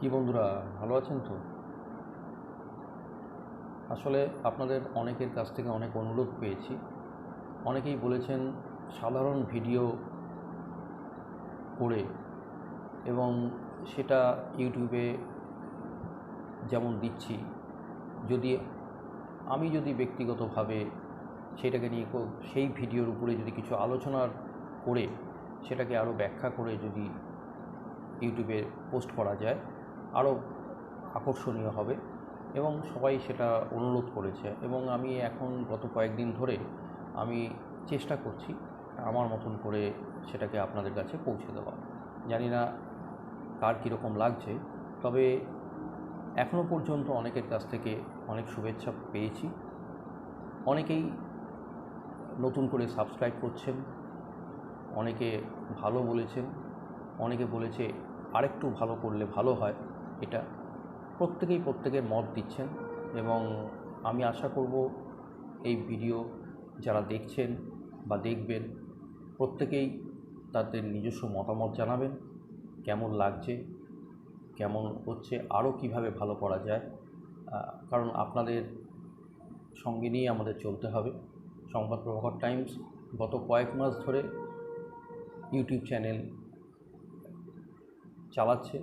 কি বন্ধুরা, ভালো আছেন তো? আসলে আপনাদের অনেকের কাছ থেকে অনেক অনুরোধ পেয়েছি। অনেকেই বলেছেন সাধারণ ভিডিও করে এবং সেটা ইউটিউবে যেমন দিচ্ছি, যদি আমি যদি ব্যক্তিগতভাবে সেটাকে নিয়ে সেই ভিডিওর উপরে যদি কিছু আলোচনার করে সেটাকে আরও ব্যাখ্যা করে যদি ইউটিউবে পোস্ট করা যায় আরও আকর্ষণীয় হবে এবং সবাই সেটা অনুরোধ করেছে এবং আমি এখন গত কয়েকদিন ধরে আমি চেষ্টা করছি আমার মতন করে সেটাকে আপনাদের কাছে পৌঁছে দেওয়া জানি না কার কীরকম লাগছে, তবে এখনও পর্যন্ত অনেকের কাছ থেকে অনেক শুভেচ্ছা পেয়েছি। অনেকেই নতুন করে সাবস্ক্রাইব করছেন, অনেকে ভালো বলেছেন, অনেকে বলেছে আরেকটু ভালো করলে ভালো হয়। এটা প্রত্যেকেই প্রত্যেকের মত দিচ্ছেন এবং আমি আশা করব এই ভিডিও যারা দেখছেন বা দেখবেন, প্রত্যেকেই তাদের নিজস্ব মতামত জানাবেন, কেমন লাগছে, কেমন হচ্ছে, আরও কীভাবে ভালো করা যায় কারণ আপনাদের সঙ্গে নিয়ে আমাদের চলতে হবে। সংবাদ প্রভাকর টাইমস গত কয়েক মাস ধরে ইউটিউব চ্যানেল চালাচ্ছে।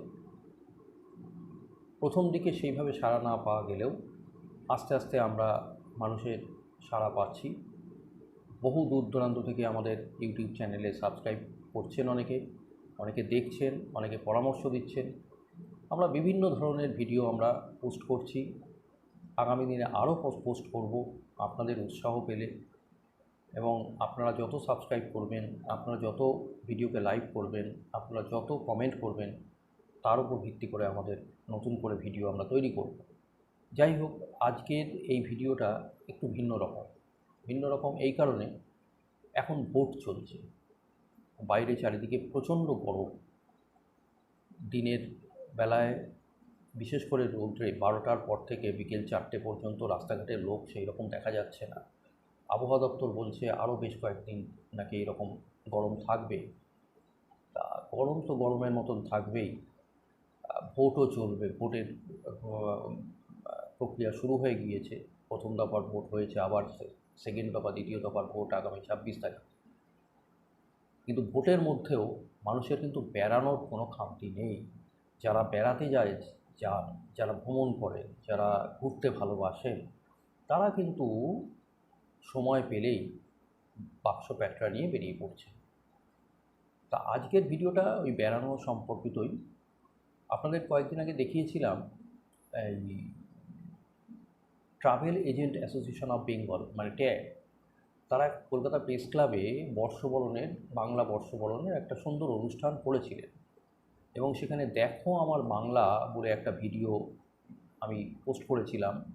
প্রথম দিকে সেইভাবে সাড়া না পাওয়া গেলেও আস্তে আস্তে আমরা মানুষের সাড়া পাচ্ছি। বহু দূর দূরান্ত থেকে আমাদের ইউটিউব চ্যানেলে সাবস্ক্রাইব করছেন অনেকে অনেকে দেখছেন, অনেকে পরামর্শ দিচ্ছেন। আমরা বিভিন্ন ধরনের ভিডিও আমরা পোস্ট করছি। আগামী দিনে আরও পোস্ট করব আপনাদের উৎসাহ পেলে। এবং আপনারা যত সাবস্ক্রাইব করবেন, আপনারা যত ভিডিওকে লাইক করবেন, আপনারা যত কমেন্ট করবেন, তার উপর ভিত্তি করে আমাদের নতুন করে ভিডিও আমরা তৈরি করব। যাই হোক, আজকের এই ভিডিওটা একটু ভিন্ন রকম। ভিন্ন রকম এই কারণে এখন ভোট চলছে। বাইরে চারিদিকে প্রচণ্ড গরম। দিনের বেলায় বিশেষ করে রৌদ্রে বারোটার পর থেকে বিকেল চারটে পর্যন্ত রাস্তাঘাটে লোক সেই রকম দেখা যাচ্ছে না। আবহাওয়া দপ্তর বলছে আরও বেশ কয়েকদিন নাকি এরকম গরম থাকবে। তা গরম তো গরমের মতন থাকবেই। ভোটও চলবে, ভোটের প্রক্রিয়া শুরু হয়ে গিয়েছে। প্রথম দফার ভোট হয়েছে, আবার সেকেন্ড দফা, দ্বিতীয় দফার ভোট আগামী ছাব্বিশ তারিখ। কিন্তু ভোটের মধ্যেও মানুষের কিন্তু বেড়ানোর কোনো খামতি নেই। যারা বেড়াতে যায়, যান, যারা ভ্রমণ করেন যারা ঘুরতে ভালোবাসেন তারা কিন্তু সময় পেলেই বাক্স প্যাটরা নিয়ে বেরিয়ে পড়ছে। তা আজকের ভিডিওটা ওই বেড়ানো সম্পর্কিতই। আপনাদের কয়েকদিন আগে দেখিয়েছিলাম এই travel agent association of Bengal মানে ট্যাগ। তারা কলকাতা প্রেস ক্লাবে বর্ষবরণের, বাংলা বর্ষবরণের একটা সুন্দর অনুষ্ঠান করেছিলেন। এবং সেখানে দেখো আমার বাংলা বলে একটা ভিডিও আমি পোস্ট করেছিলাম।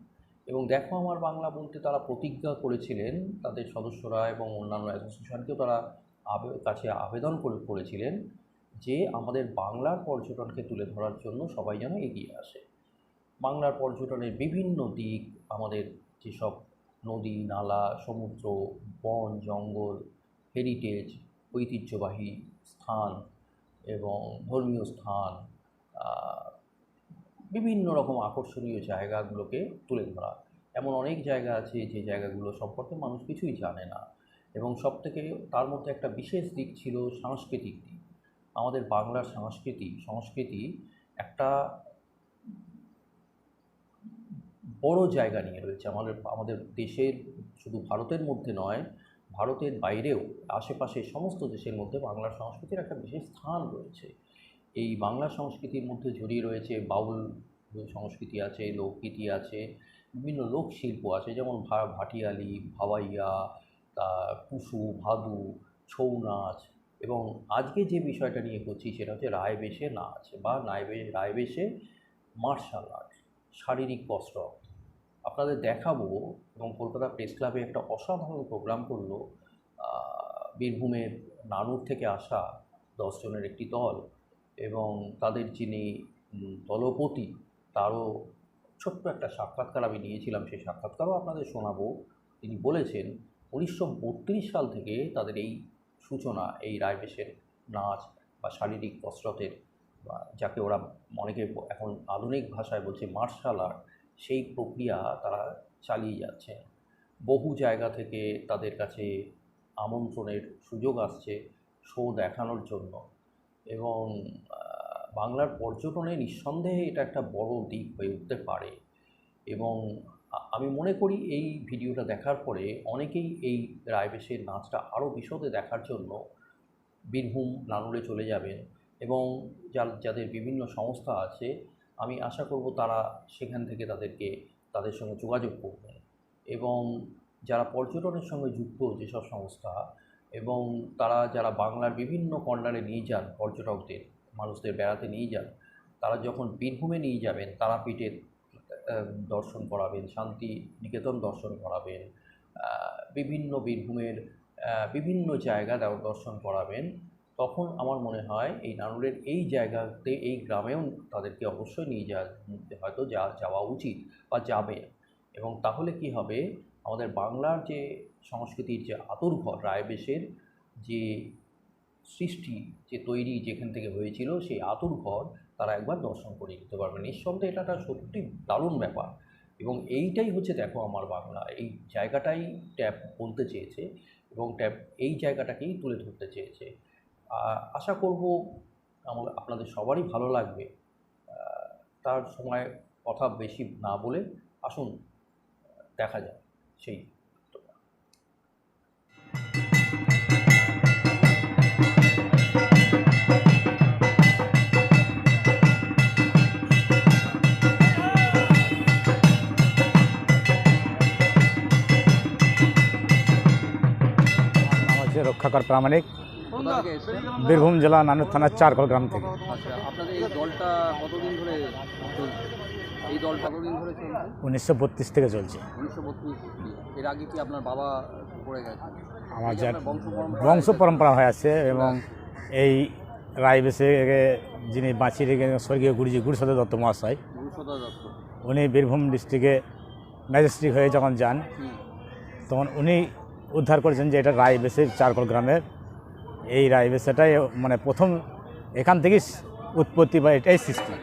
এবং দেখো আমার বাংলা বলতে তারা প্রতিজ্ঞা করেছিলেন, তাদের সদস্যরা এবং অন্যান্য অ্যাসোসিয়েশনকেও তারা কাছে আবেদন করে, করেছিলেন। যে আমাদের বাংলার পর্যটনকে তুলে ধরার জন্য সবাই যেন এগিয়ে আসে। বাংলার পর্যটনের বিভিন্ন দিক, আমাদের যেসব নদী, নালা, সমুদ্র, বন, জঙ্গল হেরিটেজ ঐতিহ্যবাহী স্থান এবং ধর্মীয় স্থান বিভিন্ন রকম আকর্ষণীয় জায়গাগুলোকে তুলে ধরা। এমন অনেক জায়গা আছে যে জায়গাগুলো সম্পর্কে মানুষ কিছুই জানে না এবং সবথেকে তার মধ্যে একটা বিশেষ দিক ছিল সাংস্কৃতিক দিক। আমাদের বাংলার সংস্কৃতি সংস্কৃতি একটা বড় জায়গা নিয়ে রয়েছে। আমাদের আমাদের দেশের, শুধু ভারতের মধ্যে নয়, ভারতের বাইরেও আশেপাশে সমস্ত দেশের মধ্যে বাংলার সংস্কৃতির একটা বিশেষ স্থান রয়েছে। এই বাংলা সংস্কৃতির মধ্যে জড়িয়ে রয়েছে বাউল সংস্কৃতি আছে, লোকগীতি আছে, বিভিন্ন লোকশিল্প আছে, যেমন ভাটিয়ালি, ভাওয়াইয়া, তা টুসু ভাদু, ছৌ নাচ এবং আজকে যে বিষয়টা নিয়ে করছি সেটা হচ্ছে রায় বেশে নাচ বা নায় বে- রায় বেশে মার্শাল আর্ট শারীরিক কসরত আপনাদের দেখাবো এবং কলকাতা প্রেস ক্লাবে একটা অসাধারণ প্রোগ্রাম করল বীরভূমের নানুর থেকে আসা দশজনের একটি দল এবং তাদের যিনি দলপতি তারও ছোট্ট একটা সাক্ষাৎকার আমি নিয়েছিলাম, সেই সাক্ষাৎকারও আপনাদের শোনাবো। তিনি বলেছেন, উনিশশো বত্রিশ সাল থেকে তাদের এই সূচনা, এই রায়বেশের নাচ বা শারীরিক কসরতের বা যাকে ওরা অনেকে এখন আধুনিক ভাষায় বলছে মার্শাল আর্ট সেই প্রক্রিয়া তারা চালিয়ে যাচ্ছে। বহু জায়গা থেকে তাদের কাছে আমন্ত্রণের সুযোগ আসছে শো দেখানোর জন্য। এবং বাংলার পর্যটনে নিঃসন্দেহে এটা একটা বড় দিক হয়ে উঠতে পারে। এবং আমি মনে করি এই ভিডিওটা দেখার পরে অনেকেই এই রায়বেশের নাচটা আরও বিশদে দেখার জন্য বীরভূম নানুরে চলে যাবেন এবং যা যাদের বিভিন্ন সংস্থা আছে, আমি আশা করব তারা সেখান থেকে তাদেরকে তাদের সঙ্গে যোগাযোগ করবেন। এবং যারা পর্যটনের সঙ্গে যুক্ত যেসব সংস্থা এবং তারা যারা বাংলার বিভিন্ন কর্নারে নিয়ে যান, পর্যটকদের, মানুষদের বেড়াতে নিয়ে যান, তারা যখন বীরভূমে নিয়ে যাবেন, তারাপীঠের দর্শন করাবেন শান্তি নিকেতন দর্শন করাবেন বিভিন্ন বীরভূমের বিভিন্ন জায়গা দর্শন করাবেন। তখন আমার মনে হয় এই নানুরের এই জায়গাতে, এই গ্রামেও তাদেরকে অবশ্যই নিয়ে যা হয়তো যা, যাওয়া উচিত বা যাবে। এবং তাহলে কি হবে? আমাদের বাংলার যে সংস্কৃতির যে আতুরঘর রায়বেশের যে সৃষ্টি, যে তৈরি যেখান থেকে হয়েছিল, সেই আতুরঘর তারা একবার দর্শন করে নিতে পারবে নিঃসন্দেহে এটা একটা সত্যি দারুণ ব্যাপার। এবং এইটাই হচ্ছে দেখো আমার বাংলা, এই জায়গাটাই ট্যাপ বলতে চেয়েছে এবং ট্যাব এই জায়গাটাকেই তুলে ধরতে চেয়েছে। আশা করব আমার আপনাদের সবারই ভালো লাগবে। তার সময় কথা বেশি না বলে আসুন, দেখা যাক, সেই রক্ষাকর প্রামাণিক বীরভূম জেলা নানুর থানার চারকল গ্রাম থেকে। আচ্ছা উনিশশো বত্রিশ থেকে চলছে। আমার যা বংশ পরম্পরা হয়ে আছে এবং এই রায়বেশে যিনি বাঁচিয়ে রেখে স্বর্গীয় গুরুজি গুরুসদা দত্ত মহাশয় উনি বীরভূম ডিস্ট্রিক্টে ম্যাজিস্ট্রেট হয়ে যখন যান তখন উনি উদ্ধার করেছেন যে এটা রায়বেশের চারকল গ্রামের। এই রায়বেশাটাই মানে প্রথম এখান থেকেই উৎপত্তি বা এটাই সৃষ্টি।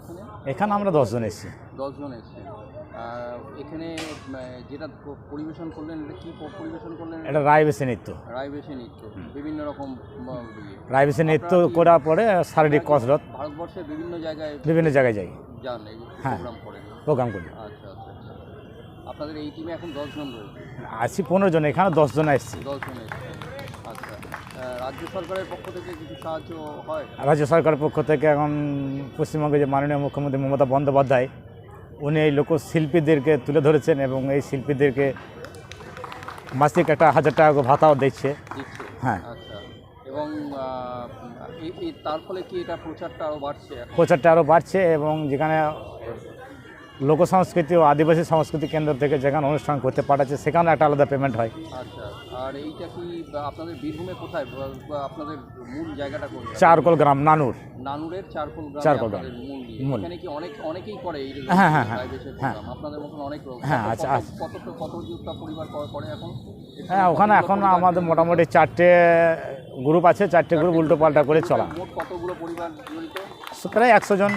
এখানে? এখানে আমরা দশজন এসেছি। দশজন এসছে। এখানে যেটা পরিবেশন করলেন এটা কি পরিবেশন করলেন? এটা রায় নৃত্য। রায়বেশী নৃত্য। বিভিন্ন রকম ইয়ে। রায় বেছে নৃত্য করার পরে শারীরিক কসরত। ভারতবর্ষের বিভিন্ন জায়গায় বিভিন্ন জায়গায় যাই। যান হ্যাঁ। প্রোগ্রাম প্রোগ্রাম করি। আচ্ছা আচ্ছা আচ্ছা। আপনাদের এই টিমে এখন দশজন রয়েছে? আছি পনেরো জন এখানে দশজন এসেছি। দশজন এসছে। রাজ্য সরকারের পক্ষ থেকে কিছু সাহায্য হয়? রাজ্য সরকারের পক্ষ থেকে এখন পশ্চিমবঙ্গের যে মাননীয় মুখ্যমন্ত্রী মমতা বন্দ্যোপাধ্যায় উনি এই লোকশিল্পীদেরকে তুলে ধরেছেন এবং এই শিল্পীদেরকে মাসিক একটা হাজার টাকা ভাতাও দিচ্ছে। হ্যাঁ। আচ্ছা। এবং তার ফলে কি এটা প্রচারটা আরও বাড়ছে প্রচারটা আরও বাড়ছে এবং যেখানে লোক সংস্কৃতি ও আদিবাসী সংস্কৃতি কেন্দ্র থেকে যেখানে অনুষ্ঠান করতে পাঠাচ্ছে সেখানে একটা আলাদা পেমেন্ট হয়। আচ্ছা আর এইটা কি আপনাদের বীরভূমে কোথায়? আপনাদের মূল জায়গাটা কোথায় চারকোল গ্রাম নানুর। নানুরের চারকোল গ্রামে চারকোল গ্রাম। মূল। এখানে কি অনেক অনেকেই করে এই হ্যাঁ, হ্যাঁ, হ্যাঁ, হ্যাঁ। আপনাদের মতন অনেক হ্যাঁ, আচ্ছা, কত- আচ্ছা। কত পরিবার করে- করে এখন? হ্যাঁ ওখানে এখন আমাদের মোটামুটি চারটে গ্রুপ আছে চারটে গ্রুপ উল্টো পাল্টা করে চলা। মোট কতগুলো পরিবার জড়িত? প্রায় একশো জন।